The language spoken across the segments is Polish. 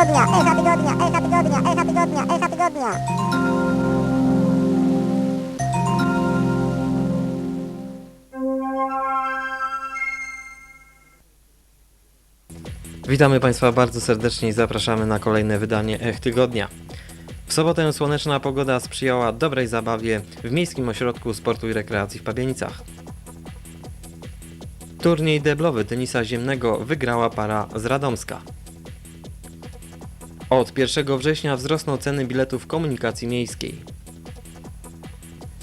tygodnia, echa tygodnia, echa tygodnia, echa tygodnia, echa tygodnia. Witamy Państwa bardzo serdecznie i zapraszamy na kolejne wydanie Ech Tygodnia. W sobotę słoneczna pogoda sprzyjała dobrej zabawie w Miejskim Ośrodku Sportu i Rekreacji w Pabienicach. Turniej deblowy tenisa ziemnego wygrała para z Radomska. Od 1 września wzrosną ceny biletów komunikacji miejskiej.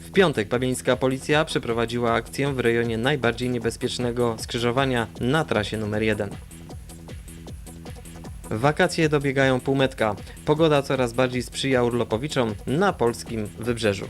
W piątek pabieńska policja przeprowadziła akcję w rejonie najbardziej niebezpiecznego skrzyżowania na trasie numer 1. Wakacje dobiegają półmetka. Pogoda coraz bardziej sprzyja urlopowiczom na polskim wybrzeżu.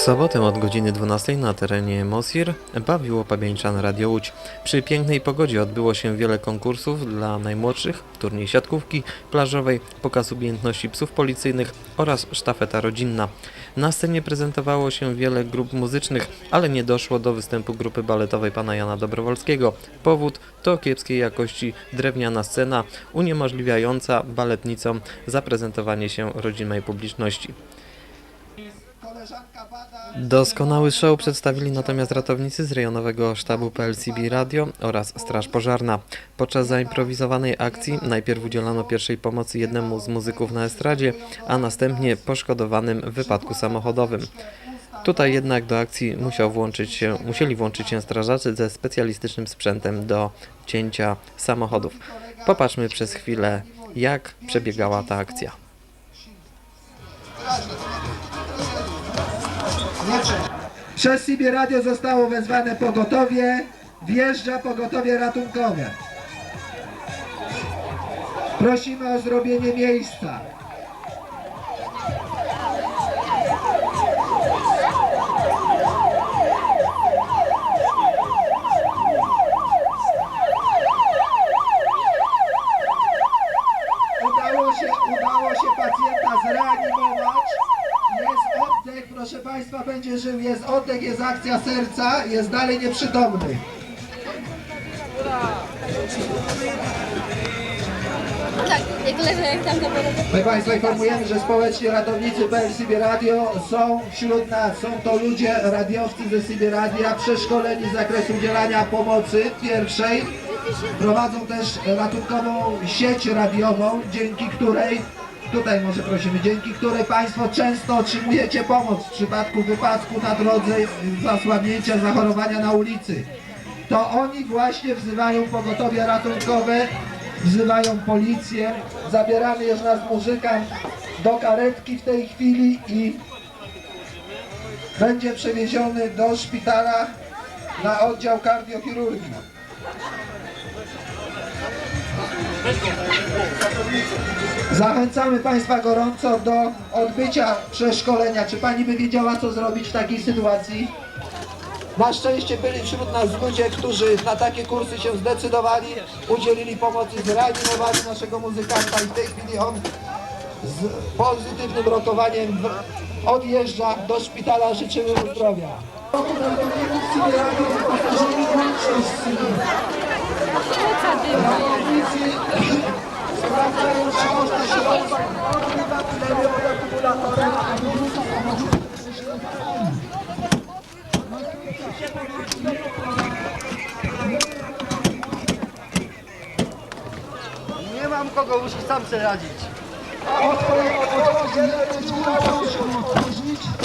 W sobotę od godziny 12 na terenie Mosir bawiło pabieńczan Radio Łódź. Przy pięknej pogodzie odbyło się wiele konkursów dla najmłodszych, turniej siatkówki plażowej, pokaz umiejętności psów policyjnych oraz sztafeta rodzinna. Na scenie prezentowało się wiele grup muzycznych, ale nie doszło do występu grupy baletowej pana Jana Dobrowolskiego. Powód to kiepskiej jakości drewniana scena uniemożliwiająca baletnicom zaprezentowanie się rodzimej publiczności. Doskonały show przedstawili natomiast ratownicy z rejonowego sztabu PLCB Radio oraz Straż Pożarna. Podczas zaimprowizowanej akcji najpierw udzielano pierwszej pomocy jednemu z muzyków na estradzie, a następnie poszkodowanym w wypadku samochodowym. Tutaj jednak do akcji musiał włączyć się, musieli włączyć się strażacy ze specjalistycznym sprzętem do cięcia samochodów. Popatrzmy przez chwilę, jak przebiegała ta akcja. Przez CB Radio zostało wezwane pogotowie. Wjeżdża pogotowie ratunkowe. Prosimy o zrobienie miejsca. Udało się, udało się pacjenta zreanimować. Jest oddech, proszę Państwa, będzie żył. Jest oddech, jest akcja serca, jest dalej nieprzytomny. Tak, jak tam. My Państwa informujemy, że społeczni ratownicy PLCB Radio są wśród nas. Są to ludzie, radiowcy ze CB Radia, przeszkoleni z zakresu udzielania pomocy pierwszej. Prowadzą też ratunkową sieć radiową, dzięki której, tutaj może prosimy, dzięki której Państwo często otrzymujecie pomoc w przypadku wypadku na drodze, zasłabnięcia, zachorowania na ulicy. To oni właśnie wzywają pogotowie ratunkowe, wzywają policję. Zabieramy już nas muzykant do karetki w tej chwili i będzie przewieziony do szpitala na oddział kardiochirurgii. Zachęcamy Państwa gorąco do odbycia przeszkolenia. Czy Pani by wiedziała, co zrobić w takiej sytuacji? Na szczęście byli wśród nas ludzie, którzy na takie kursy się zdecydowali, udzielili pomocy, zreanimowali naszego muzykanta i w tej chwili on z pozytywnym rokowaniem odjeżdża do szpitala. Życzymy mu zdrowia. Nie mam kogo, muszę sam sobie radzić. Dostać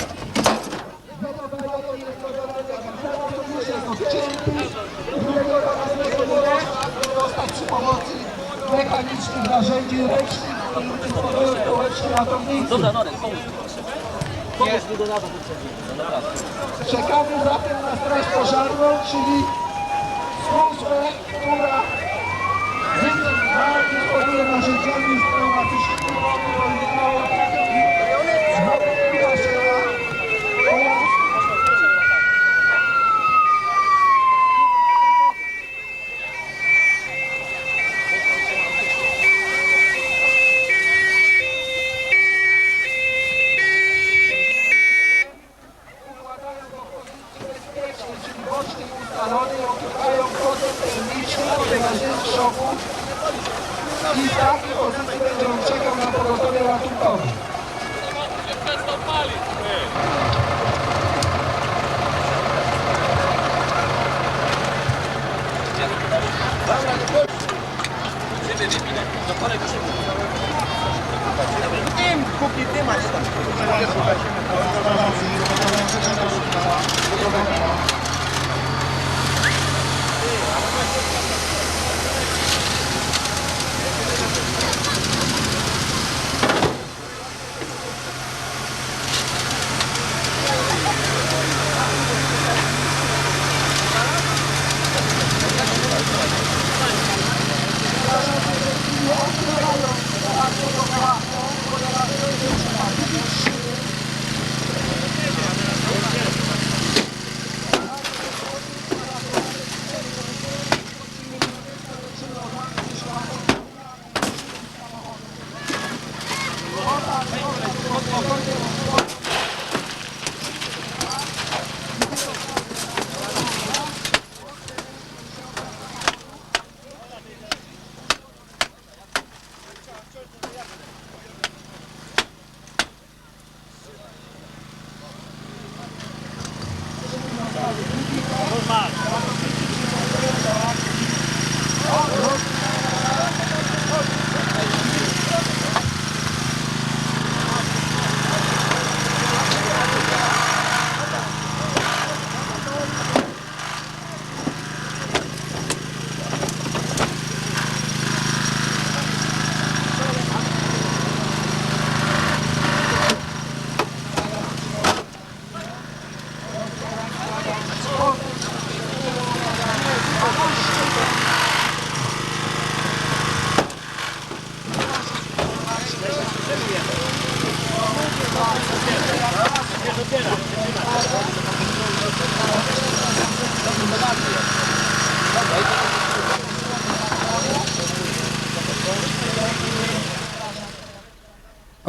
Dobra, Norek, pomóż. Pomóż mi do nadu Czekamy zatem na straż pożarną, czyli służbę, która dysponuje narzędziami pneumatycznymi, I w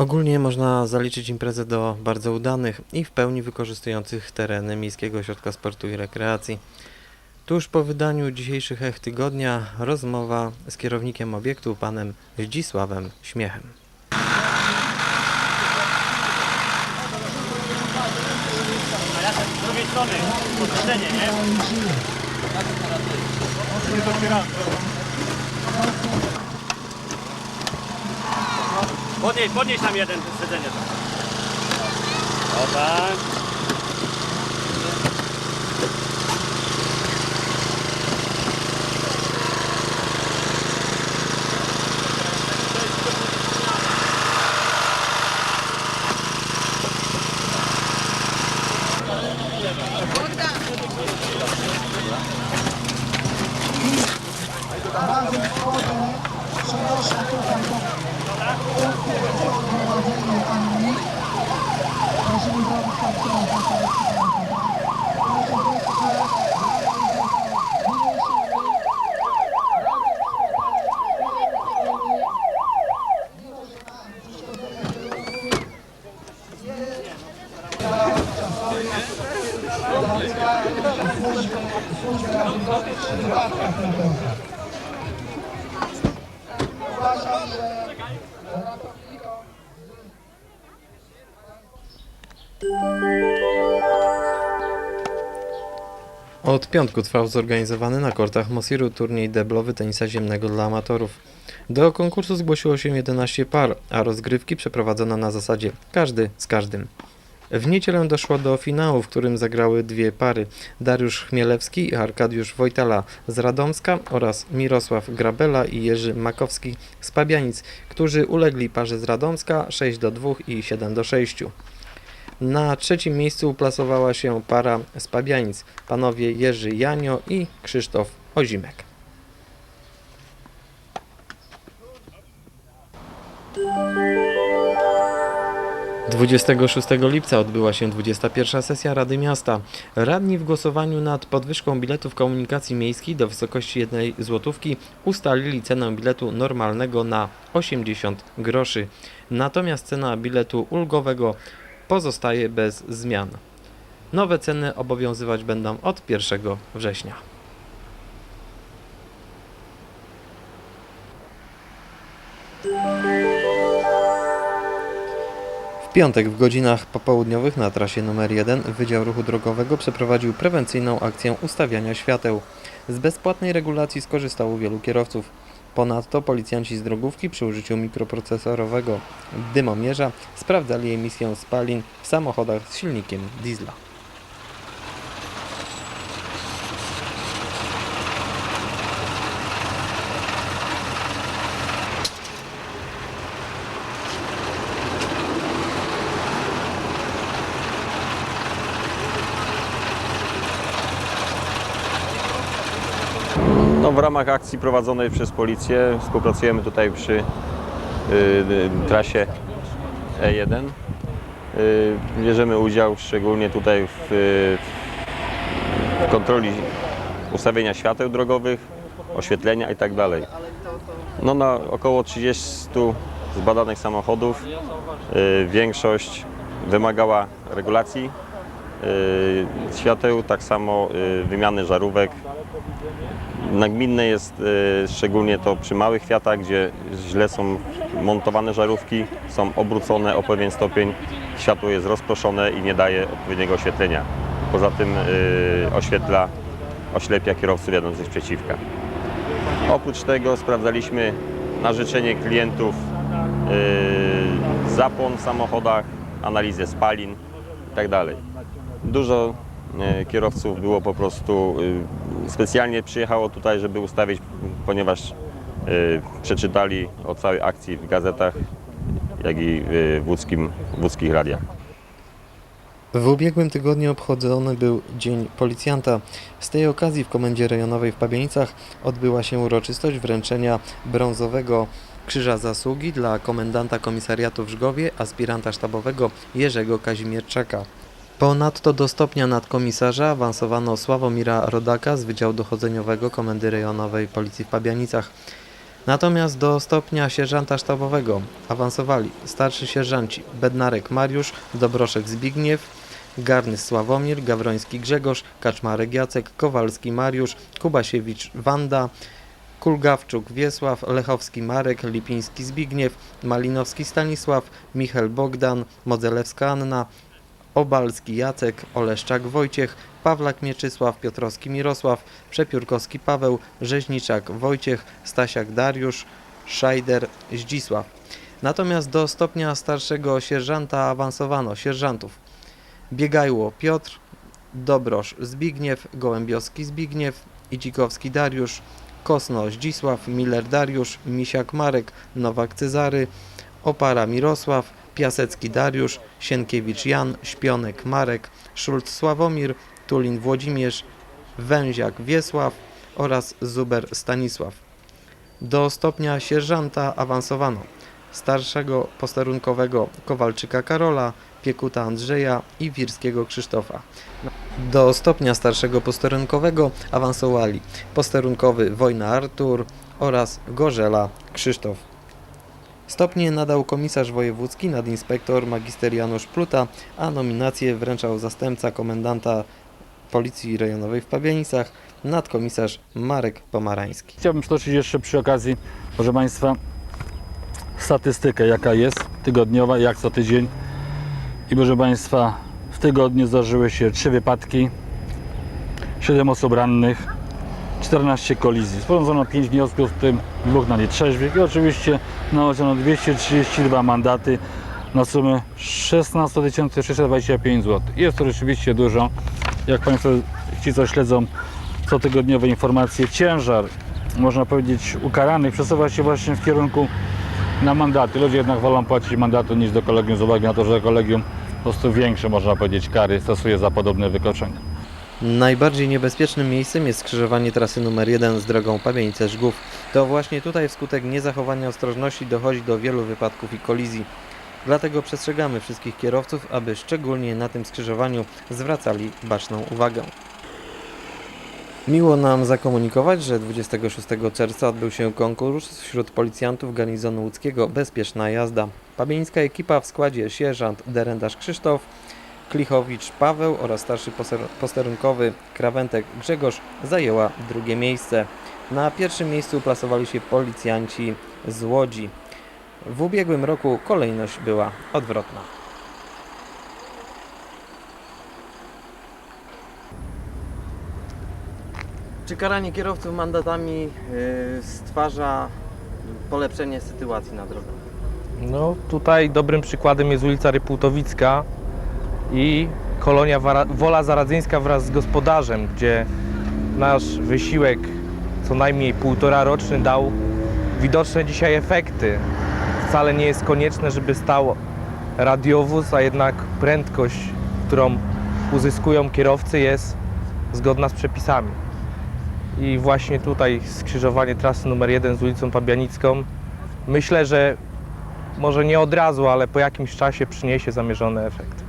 Ogólnie można zaliczyć imprezę do bardzo udanych i w pełni wykorzystujących tereny Miejskiego Ośrodka Sportu i Rekreacji. Tuż po wydaniu dzisiejszych ech tygodnia rozmowa z kierownikiem obiektu, panem Zdzisławem Śmiechem. Z drugiej strony, nie? Podnieś, podnieś tam jeden siedzenie. O tak. Od piątku trwał zorganizowany na kortach Mosiru turniej deblowy tenisa ziemnego dla amatorów. Do konkursu zgłosiło się 11 par, a rozgrywki przeprowadzono na zasadzie każdy z każdym. W niedzielę doszło do finału, w którym zagrały dwie pary Dariusz Chmielewski i Arkadiusz Wojtala z Radomska oraz Mirosław Grabela i Jerzy Makowski z Pabianic, którzy ulegli parze z Radomska 6 do 2 i 7 do 6. Na trzecim miejscu uplasowała się para z Pabianic, panowie Jerzy Janio i Krzysztof Ozimek. Dwudziestego 26 lipca odbyła się 21 sesja Rady Miasta. Radni w głosowaniu nad podwyżką biletów komunikacji miejskiej do wysokości 1 złotówki ustalili cenę biletu normalnego na 80 groszy. Natomiast cena biletu ulgowego pozostaje bez zmian. Nowe ceny obowiązywać będą od 1 września. W piątek w godzinach popołudniowych na trasie nr 1 Wydział Ruchu Drogowego przeprowadził prewencyjną akcję ustawiania świateł. Z bezpłatnej regulacji skorzystało wielu kierowców. Ponadto policjanci z drogówki przy użyciu mikroprocesorowego dymomierza sprawdzali emisję spalin w samochodach z silnikiem diesla. W ramach akcji prowadzonej przez policję współpracujemy tutaj przy y, y, trasie E1. Y, bierzemy udział szczególnie tutaj w, w kontroli ustawienia świateł drogowych, oświetlenia itd. No, na około 30 zbadanych samochodów y, większość wymagała regulacji y, świateł, tak samo y, wymiany żarówek, Nagminne jest e, szczególnie to przy małych Fiatach, gdzie źle są montowane żarówki, są obrócone o pewien stopień, światło jest rozproszone i nie daje odpowiedniego oświetlenia. Poza tym oświetla, oślepia kierowców jadących przeciwka. Oprócz tego sprawdzaliśmy na życzenie klientów zapłon w samochodach, analizę spalin itd. Dużo e, kierowców było po prostu e, specjalnie przyjechało tutaj, żeby ustawić, ponieważ e, przeczytali o całej akcji w gazetach, jak i e, w łódzkim, w łódzkich radiach. W ubiegłym tygodniu obchodzony był Dzień Policjanta. Z tej okazji w Komendzie Rejonowej w Pabienicach odbyła się uroczystość wręczenia brązowego Krzyża Zasługi dla komendanta komisariatu w Żgowie, aspiranta sztabowego Jerzego Kazimierczaka. Ponadto do stopnia nadkomisarza awansowano Sławomira Rodaka z Wydziału Dochodzeniowego Komendy Rejonowej Policji w Pabianicach. Natomiast do stopnia sierżanta sztabowego awansowali starszy sierżanci Bednarek Mariusz, Dobroszek Zbigniew, Garny Sławomir, Gawroński Grzegorz, Kaczmarek Jacek, Kowalski Mariusz, Kubasiewicz Wanda, Kulgawczuk Wiesław, Lechowski Marek, Lipiński Zbigniew, Malinowski Stanisław, Michel Bogdan, Modzelewska Anna, Obalski Jacek, Oleszczak Wojciech, Pawlak Mieczysław, Piotrowski Mirosław, Przepiórkowski Paweł, Rzeźniczak Wojciech, Stasiak Dariusz, Szajder Zdzisław. Natomiast do stopnia starszego sierżanta awansowano sierżantów Biegajło Piotr, Dobrosz Zbigniew, Gołębioski Zbigniew, Idzikowski Dariusz, Kosno Zdzisław, Miller Dariusz, Misiak Marek, Nowak Cezary, Opara Mirosław, Piasecki Dariusz, Sienkiewicz Jan, Śpionek Marek, Szulc Sławomir, Tulin Włodzimierz, Węziak Wiesław oraz Zuber Stanisław. Do stopnia sierżanta awansowano starszego posterunkowego Kowalczyka Karola, Piekuta Andrzeja i Wirskiego Krzysztofa. Do stopnia starszego posterunkowego awansowali posterunkowy Wojna Artur oraz Gorzela Krzysztof. Stopnie nadał komisarz wojewódzki nadinspektor magister Janusz Pluta, a nominację wręczał zastępca komendanta Policji Rejonowej w Pabianicach, nadkomisarz Marek Pomarański. Chciałbym przytoczyć jeszcze przy okazji, proszę Państwa, statystykę jaka jest tygodniowa, jak co tydzień. I proszę Państwa, w tygodniu zdarzyły się trzy wypadki, 7 osób rannych, 14 kolizji. Sporządzono 5 wniosków, w tym dwóch na nietrzeźwych i oczywiście nałożono 232 mandaty na sumę 16 325 zł. Jest to rzeczywiście dużo. Jak Państwo ci, co śledzą cotygodniowe informacje, ciężar, można powiedzieć, ukaranych przesuwa się właśnie w kierunku na mandaty. Ludzie jednak wolą płacić mandatu niż do kolegium z uwagi na to, że kolegium po prostu większe, można powiedzieć, kary stosuje za podobne wykroczenia. Najbardziej niebezpiecznym miejscem jest skrzyżowanie trasy numer 1 z drogą Pabianice-Żgów. To właśnie tutaj wskutek niezachowania ostrożności dochodzi do wielu wypadków i kolizji. Dlatego przestrzegamy wszystkich kierowców, aby szczególnie na tym skrzyżowaniu zwracali baczną uwagę. Miło nam zakomunikować, że 26 czerwca odbył się konkurs wśród policjantów garnizonu łódzkiego Bezpieczna jazda. Pabieńska ekipa w składzie sierżant Derendarz Krzysztof, Klichowicz Paweł oraz starszy poster- posterunkowy Krawentek Grzegorz zajęła drugie miejsce. Na pierwszym miejscu plasowali się policjanci z Łodzi. W ubiegłym roku kolejność była odwrotna. Czy karanie kierowców mandatami yy, stwarza polepszenie sytuacji na drogach? No tutaj dobrym przykładem jest ulica Rypłtowicka i kolonia Wola Zaradzyńska wraz z gospodarzem, gdzie nasz wysiłek co najmniej półtora roczny dał widoczne dzisiaj efekty. Wcale nie jest konieczne, żeby stał radiowóz, a jednak prędkość, którą uzyskują kierowcy jest zgodna z przepisami. I właśnie tutaj skrzyżowanie trasy numer 1 z ulicą Pabianicką myślę, że może nie od razu, ale po jakimś czasie przyniesie zamierzony efekt.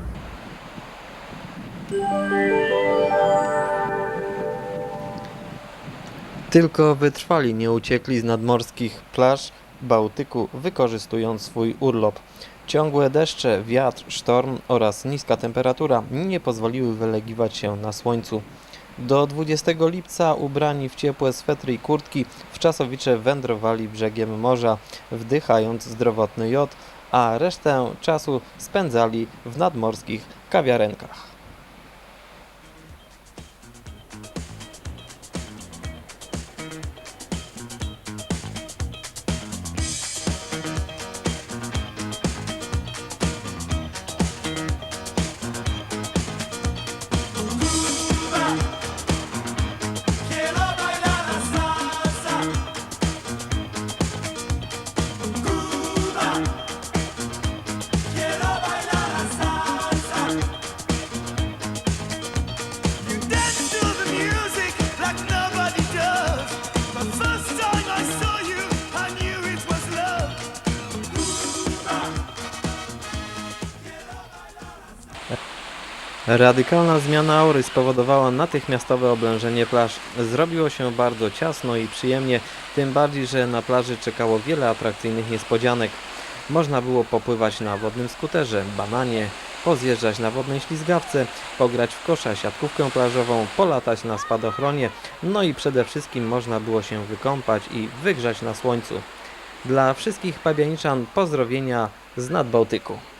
Tylko wytrwali nie uciekli z nadmorskich plaż Bałtyku, wykorzystując swój urlop. Ciągłe deszcze, wiatr, sztorm oraz niska temperatura nie pozwoliły wylegiwać się na słońcu. Do 20 lipca ubrani w ciepłe swetry i kurtki wczasowicze wędrowali brzegiem morza, wdychając zdrowotny jod, a resztę czasu spędzali w nadmorskich kawiarenkach. Radykalna zmiana aury spowodowała natychmiastowe oblężenie plaż. Zrobiło się bardzo ciasno i przyjemnie, tym bardziej, że na plaży czekało wiele atrakcyjnych niespodzianek. Można było popływać na wodnym skuterze, bananie, pozjeżdżać na wodnej ślizgawce, pograć w kosza, siatkówkę plażową, polatać na spadochronie, no i przede wszystkim można było się wykąpać i wygrzać na słońcu. Dla wszystkich pabianiczan pozdrowienia z Nadbałtyku. She's